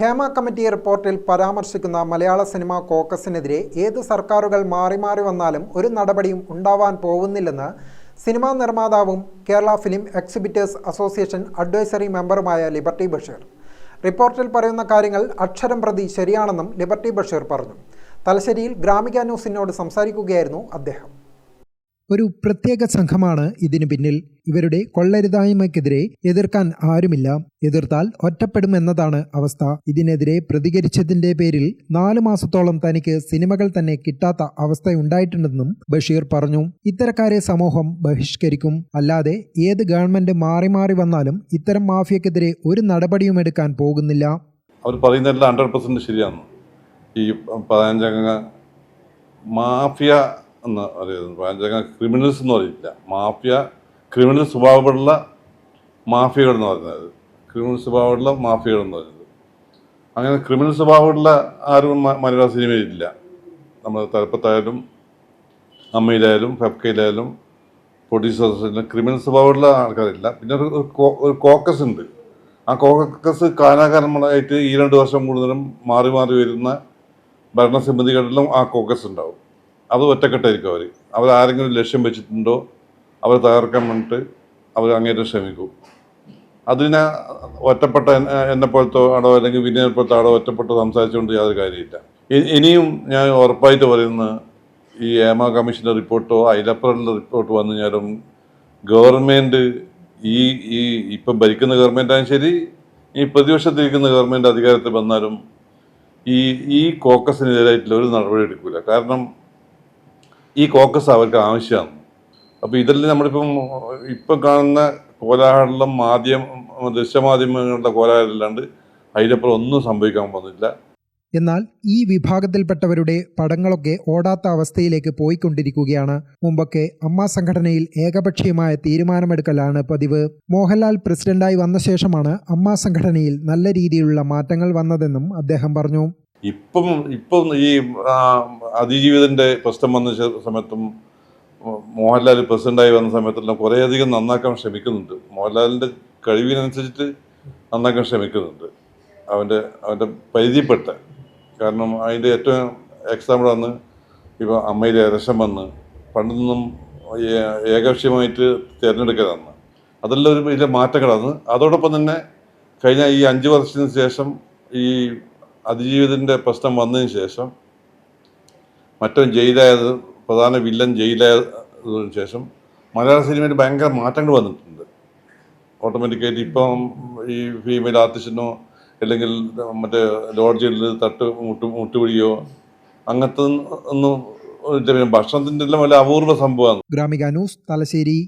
Hema committee റിപ്പോർട്ടിൽ പരാമർശിക്കുന്ന മലയാള cinema കോക്കസിനെതിരെ ഏത് സർക്കാരുകൾ മാറി മാറി വന്നാലും ഒരു നടപടിയും ഉണ്ടാവാൻ പോകുന്നില്ലെന്ന് സിനിമാ നിർമ്മാതാവും Kerala film exhibitors association advisory മെമ്പറുമായ liberty Basheer. റിപ്പോർട്ടിൽ പറയുന്ന കാര്യങ്ങൾ അക്ഷരം പ്രതി ശരിയാണെന്നും ലിബർട്ടി ബഷീർ പറഞ്ഞു. തലശ്ശേരിയിൽ ഗ്രാമിക ന്യൂസിനോട് സംസാരിക്കുകയായിരുന്നു അദ്ദേഹം. ഒരു പ്രത്യേക സംഘമാണ് ഇതിനു പിന്നിൽ. ഇവരുടെ കൊള്ളരുതായ്മയ്ക്കെതിരെ എതിർക്കാൻ ആരുമില്ല. എതിർത്താൽ ഒറ്റപ്പെടുമെന്നതാണ് അവസ്ഥ. ഇതിനെതിരെ പ്രതികരിച്ചതിന്റെ പേരിൽ നാലു മാസത്തോളം തനിക്ക് സിനിമകൾ തന്നെ കിട്ടാത്ത അവസ്ഥയുണ്ടായിട്ടുണ്ടെന്നും ബഷീർ പറഞ്ഞു. ഇത്തരക്കാരെ സമൂഹം ബഹിഷ്കരിക്കും. അല്ലാതെ ഏത് ഗവൺമെന്റ് മാറി മാറി വന്നാലും ഇത്തരം മാഫിയക്കെതിരെ ഒരു നടപടിയും എടുക്കാൻ പോകുന്നില്ല. അവർ പറയുന്നതെല്ലാം ഹൺഡ്രഡ് പെർസെന്റ് ശരിയാണ്. ഈ പതിനഞ്ചംഗ മാഫിയ എന്ന് പറയുന്നത് പതിനഞ്ചംഗ ക്രിമിനൽസ് എന്ന് പറയില്ല മാഫിയ ക്രിമിനൽ സ്വഭാവമുള്ള മാഫിയകൾ എന്ന് പറയുന്നത് ക്രിമിനൽ സ്വഭാവമുള്ള മാഫിയകൾ എന്ന് പറയുന്നത്. അങ്ങനെ ക്രിമിനൽ സ്വഭാവമുള്ള ആരും മലയാള സിനിമയിലില്ല നമ്മൾ തലപ്പത്തായാലും അമ്മയിലായാലും ഫെഫ്കയിലായാലും പ്രൊഡ്യൂസേഴ്സിലും ക്രിമിനൽ സ്വഭാവമുള്ള ആൾക്കാരില്ല. പിന്നെ ഒരു ഒരു കോക്കസ് ഉണ്ട്. ആ കോക്കസ് കാലാകാലങ്ങളായിട്ട് ഈ രണ്ട് വർഷം കൂടുതലും മാറി മാറി വരുന്ന ഭരണസമിതികളിലും ആ കോക്കസ് ഉണ്ടാവും. അത് ഒറ്റക്കെട്ടായിരിക്കും അവർ ആരെങ്കിലും ലക്ഷ്യം വെച്ചിട്ടുണ്ടോ അവർ തകർക്കാൻ വേണ്ടിയിട്ട് അവർ അങ്ങേറ്റം ശ്രമിക്കും. അതിനെ ഒറ്റപ്പെട്ട എന്നെ- പോലത്തെ ആടോ അല്ലെങ്കിൽ വിനയനെ പോലത്തെ ആടോ ഒറ്റപ്പെട്ട് സംസാരിച്ചുകൊണ്ട് യാതൊരു കാര്യമില്ല ഇനിയും ഞാൻ ഉറപ്പായിട്ട് പറയുന്നത് ഈ ഏമ കമ്മീഷന്റെ റിപ്പോർട്ടോ അയിലപ്പുറമുള്ള റിപ്പോർട്ട് വന്നു കഴിഞ്ഞാലും ഗവൺമെന്റ് ഈ ഈ ഇപ്പം ഭരിക്കുന്ന ഗവൺമെന്റായാലും ശരി ഈ പ്രതിപക്ഷത്തിരിക്കുന്ന ഗവൺമെന്റ് അധികാരത്തിൽ വന്നാലും ഈ ഈ കോക്കസിനെതിരായിട്ടുള്ള ഒരു നടപടി എടുക്കില്ല കാരണം ഈ കോക്കസ് അവർക്ക് ആവശ്യമാണ്. അപ്പോൾ ഇതിൽ നമ്മളിപ്പം ഇപ്പം കാണുന്ന കോലാഹലം മാധ്യമ ദൃശ്യമാധ്യമങ്ങളുടെ കോലാഹലമില്ലാണ്ട് അതിനപ്പുറം ഒന്നും സംഭവിക്കാൻ പോകുന്നില്ല. എന്നാൽ ഈ വിഭാഗത്തിൽപ്പെട്ടവരുടെ പടങ്ങളൊക്കെ ഓടാത്ത അവസ്ഥയിലേക്ക് പോയിക്കൊണ്ടിരിക്കുകയാണ്. മുമ്പൊക്കെ അമ്മ സംഘടനയിൽ ഏകപക്ഷീയമായ തീരുമാനമെടുക്കലാണ് പതിവ്. മോഹൻലാൽ പ്രസിഡന്റായി വന്ന ശേഷമാണ് അമ്മ സംഘടനയിൽ നല്ല രീതിയിലുള്ള മാറ്റങ്ങൾ വന്നതെന്നും അദ്ദേഹം പറഞ്ഞു. ഇപ്പം ഇപ്പം ഈ അതിജീവിതന്റെ പ്രശ്നം വന്ന സമയത്തും മോഹൻലാൽ പ്രസിഡന്റായി വന്ന സമയത്തെല്ലാം കുറേയധികം നന്നാക്കാൻ ശ്രമിക്കുന്നുണ്ട്. മോഹൻലാലിന്റെ കഴിവിനനുസരിച്ചിട്ട് നന്നാക്കാൻ ശ്രമിക്കുന്നുണ്ട്. അവന്റെ അവന്റെ പരിധിപ്പെട്ട കാരണം അതിന്റെ ഏറ്റവും എക്സാമ്പിൾ വന്ന് ഇപ്പോൾ അമ്മയിലെ രസം വന്ന് പണ്ടൊന്നും ഏകപക്ഷീയമായിട്ട് തിരഞ്ഞെടുക്കലാണ് അതെല്ലാം ഒരു വലിയ മാറ്റങ്ങളാണ്. അതോടൊപ്പം തന്നെ കഴിഞ്ഞ ഈ അഞ്ച് വർഷത്തിന് ശേഷം ഈ അതിജീവിതന്റെ പ്രശ്നം വന്നതിന് ശേഷം മറ്റവൻ ജയിലായത് പ്രധാന വില്ലൻ ജയിലായതിനു ശേഷം മലയാള സിനിമയിൽ ഭയങ്കര മാറ്റങ്ങൾ വന്നിട്ടുണ്ട്. ഓട്ടോമാറ്റിക്കായിട്ട് ഇപ്പം ഈ ഫീമെയിൽ ആർട്ടിസ്റ്റിനോ അല്ലെങ്കിൽ മറ്റേ ലോഡ്ജിൽ തട്ട് മുട്ട് മുട്ടുപിടിയോ അങ്ങനത്തെ ഒന്നും ഭക്ഷണത്തിന്റെ എല്ലാം വല്ല അപൂർവ സംഭവമാണ്. ഗ്രാമിക ന്യൂസ് തലശ്ശേരി.